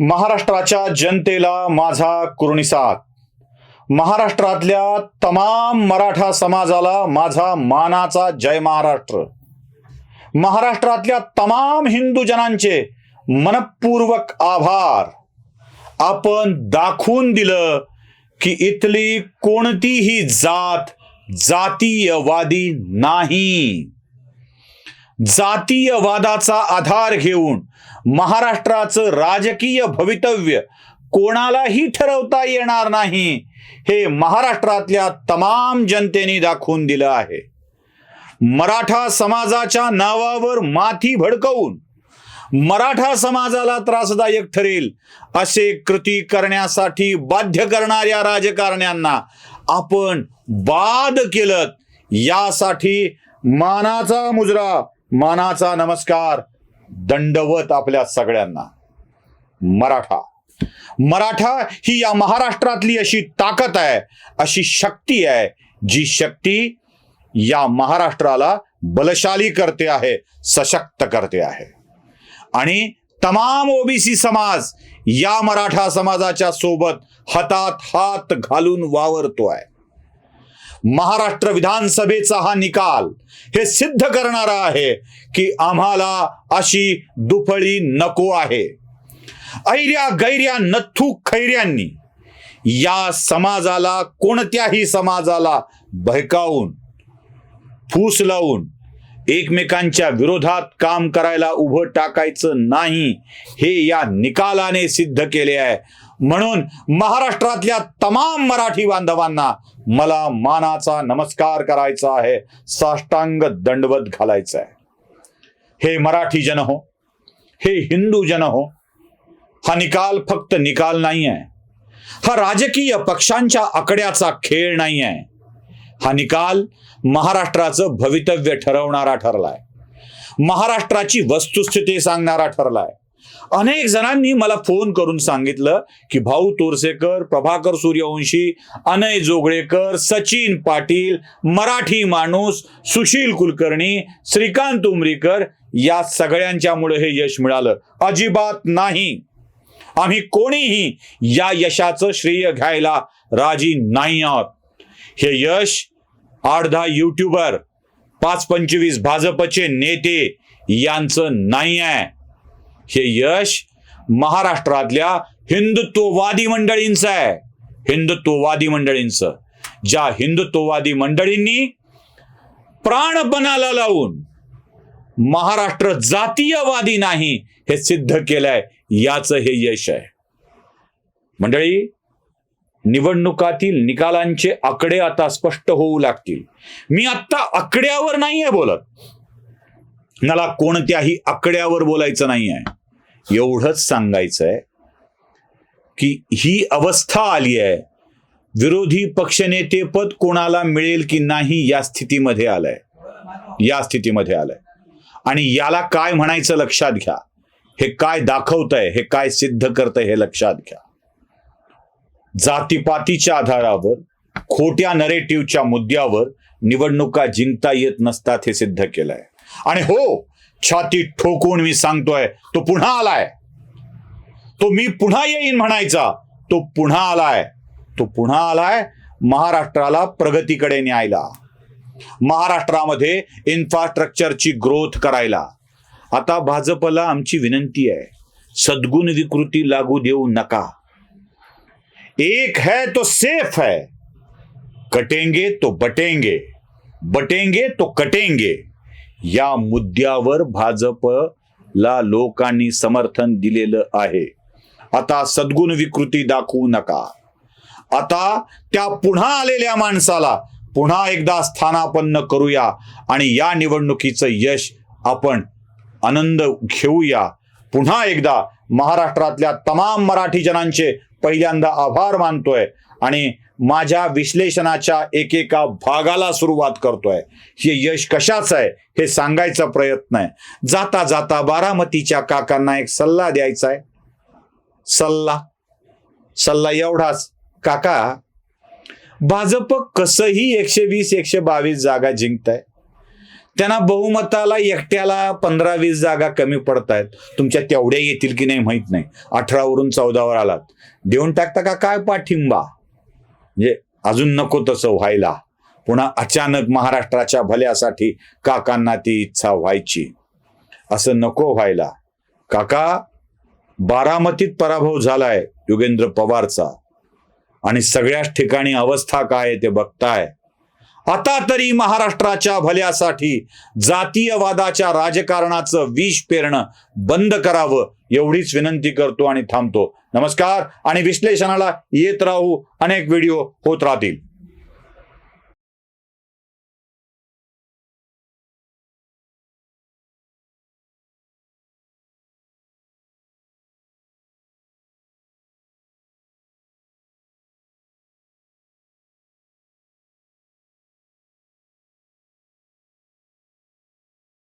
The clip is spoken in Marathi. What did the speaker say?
महाराष्ट्राच्या जनतेला माझा कुरुणिसाद महाराष्ट्रातल्या तमाम मराठा समाजाला माझा मानाचा जय महाराष्ट्र. महाराष्ट्रातल्या तमाम हिंदू जनांचे मनपूर्वक आभार. आपण दाखवून दिलं की इथली कोणतीही जात जातीयवादी नाही. जातीयवादाचा आधार घेऊन महाराष्ट्राचं राजकीय भवितव्य कोणालाही ठरवता येणार नाही हे महाराष्ट्रातल्या तमाम जनतेने दाखवून दिलं आहे. मराठा समाजाच्या नावावर माथी भडकवून मराठा समाजाला त्रासदायक ठरेल असे कृती करण्यासाठी बाध्य करणाऱ्या राजकारण्यांना आपण बाद केलं यासाठी मानाचा मुजरा मानाचा नमस्कार दंडवत आपल्या सगळ्यांना. मराठा. मराठा ही या महाराष्ट्रातली अशी ताकद आहे अशी शक्ती आहे जी शक्ती या महाराष्ट्राला बलशाली करते आहे सशक्त करते आहे. आणि तमाम ओबीसी समाज या मराठा समाजाच्या सोबत हातात हात घालून वावरतो आहे महाराष्ट्र विधानसभेचा हा निकाल हे सिद्ध करणारा आहे की आम्हाला अशी दुफळी नको आहे. ऐर्या गैर्या नथू खैर्यांनी या समाजाला कोणत्याही समाजाला बहकावून फूस लावून एकमेकांच्या विरोधात काम करायला उभं टाकायचं नाही हे या निकालाने सिद्ध केले आहे. म्हणून महाराष्ट्रातल्या तमाम मराठी बांधवांना मला मानाचा नमस्कार करायचा आहे साष्टांग दंडवत घालायचा आहे. हे मराठी जन हो हे हिंदू जन हो हा निकाल फक्त निकाल नाही आहे. हा राजकीय पक्षांच्या आकड्याचा खेळ नाही आहे. हा निकाल महाराष्ट्राचं भवितव्य ठरवणारा ठरलाय. महाराष्ट्राची वस्तुस्थिती सांगणारा ठरलाय. अनेक जणांनी मला फोन करून सांगितलं की भाऊ तोरसेकर प्रभाकर सूर्यवंशी अनय जोगळेकर सचिन पाटील मराठी माणूस सुशील कुलकर्णी श्रीकांत उमरीकर या सगळ्यांच्यामुळे हे यश मिळालं. अजिबात नाही. आम्ही कोणीही या यशाचं श्रेय घ्यायला राजी नाही आहोत. हे यश आठ दहा युट्यूबर पाच पंचवीस भाजपचे नेते यांचं नाही आहे. हे यश महाराष्ट्रातल्या हिंदुत्ववादी मंडळींचं आहे. हिंदुत्ववादी मंडळींचं. ज्या हिंदुत्ववादी मंडळींनी प्राणपणाला लावून महाराष्ट्र जातीयवादी नाही हे सिद्ध केलंय याचं हे यश आहे. मंडळी निवडणुकातील निकालांचे आकडे आता स्पष्ट होऊ लागतील. मी आता आकड्यावर नाहीये बोलत. मला कोणत्याही आकड्यावर बोलायचं नाही आहे एवढंच सांगायचंय की ही अवस्था आली आहे. विरोधी पक्षनेते पद कोणाला मिळेल की नाही या स्थितीमध्ये आलंय. या स्थितीमध्ये आलंय. आणि याला काय म्हणायचं लक्षात घ्या. हे काय दाखवतंय हे काय सिद्ध करतंय हे लक्षात घ्या. जातीपातीच्या आधारावर खोट्या नरेटिव्हच्या मुद्द्यावर निवडणुका जिंकता येत नसतात हे सिद्ध केलंय. आणि हो छाती ठोकून मी सांगतोय तो पुन्हा आलाय. तो मी पुन्हा येईन म्हणायचा तो पुन्हा आलाय. तो पुन्हा आलाय महाराष्ट्राला प्रगतीकडे न्यायला. महाराष्ट्रामध्ये इन्फ्रास्ट्रक्चरची ग्रोथ करायला. आता भाजपला आमची विनंती आहे सद्गुण विकृती लागू देऊ नका. एक है तो सेफ है। कटेंगे तो बटेंगे बटेंगे तो कटेंगे। या मुद्द्यावर भाजपला लोकांनी समर्थन दिलेलं आहे. आता सद्गुण विकृती दाखवू नका. आता त्या पुन्हा आलेल्या माणसाला पुन्हा एकदा स्थानापन्न करूया आणि या निवडणुकीचं यश आपण आनंद घेऊया. पुन्हा एकदा महाराष्ट्रातल्या तमाम मराठी जनांचे पहिल्यांदा आभार मानतोय आणि माझ्या विश्लेषणाच्या एकेका भागाला सुरुवात करतोय. हे यश कशाच आहे हे सांगायचा प्रयत्न आहे. जाता जाता बारामतीच्या काकांना एक सल्ला द्यायचा आहे. सल्ला. सल्ला एवढाच. काका भाजप कसंही एकशे वीस एकशे बावीस जागा जिंकत आहे त्यांना बहुमताला एकट्याला पंधरा वीस जागा कमी पडतायत. तुमच्या तेवढ्या येतील की नाही माहीत नाही. अठरावरून चौदावर आलात. देऊन टाकता का काय पाठिंबा? म्हणजे अजून नको तसं व्हायला. पुन्हा अचानक महाराष्ट्राच्या भल्यासाठी काकांना ती इच्छा व्हायची. असं नको व्हायला. काका बारामतीत पराभव झालाय युगेंद्र पवारचा. आणि सगळ्याच ठिकाणी अवस्था काय आहे ते बघताय. आता तरी महाराष्ट्राच्या भल्यासाठी जातीयवादाच्या राजकारणाचं विष पेरणं बंद करावं एवढीच विनंती करतो आणि थांबतो. नमस्कार आणि विश्लेषणाला येत राहू अनेक व्हिडिओ होत राहतील.